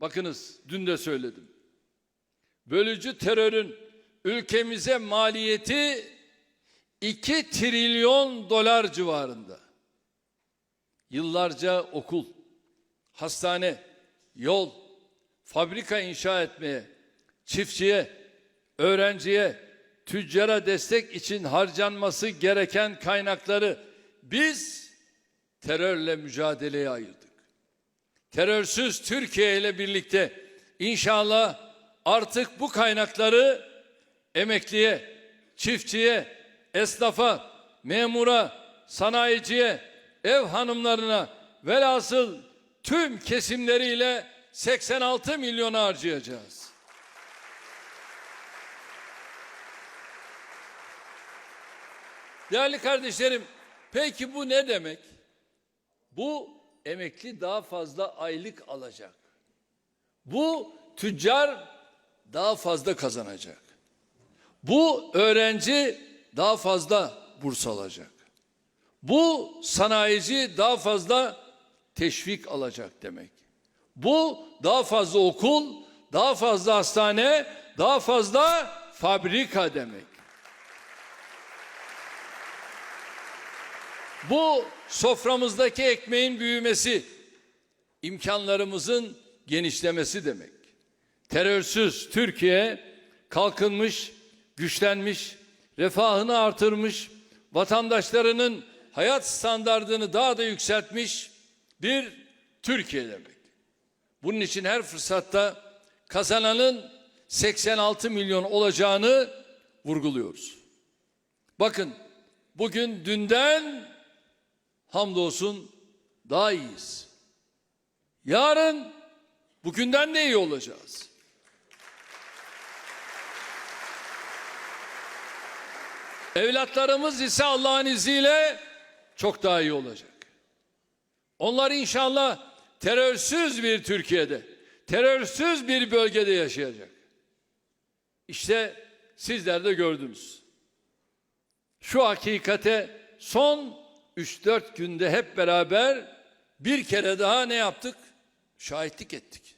Bakınız dün de söyledim. Bölücü terörün ülkemize maliyeti 2 trilyon dolar civarında. Yıllarca okul, hastane, yol, fabrika inşa etmeye, çiftçiye, öğrenciye, tüccara destek için harcanması gereken kaynakları biz terörle mücadeleye ayırdık. Terörsüz Türkiye ile birlikte inşallah artık bu kaynakları emekliye, çiftçiye, esnafa, memura, sanayiciye, ev hanımlarına velhasıl tüm kesimleriyle 86 milyona harcayacağız. Değerli kardeşlerim, peki bu ne demek? Bu emekli daha fazla aylık alacak. Bu tüccar daha fazla kazanacak. Bu öğrenci daha fazla burs alacak. Bu sanayici daha fazla teşvik alacak demek. Bu daha fazla okul, daha fazla hastane, daha fazla fabrika demek. Bu soframızdaki ekmeğin büyümesi, imkanlarımızın genişlemesi demek. Terörsüz Türkiye kalkınmış, güçlenmiş, refahını artırmış, vatandaşlarının hayat standartını daha da yükseltmiş bir Türkiye demek. Bunun için her fırsatta kazananın 86 milyon olacağını vurguluyoruz. Bakın bugün dünden hamdolsun daha iyiyiz. Yarın bugünden de iyi olacağız. Evlatlarımız ise Allah'ın izniyle çok daha iyi olacak. Onlar inşallah terörsüz bir Türkiye'de, terörsüz bir bölgede yaşayacak. İşte sizler de gördünüz. Şu hakikate son 3-4 günde hep beraber bir kere daha ne yaptık? Şahitlik ettik.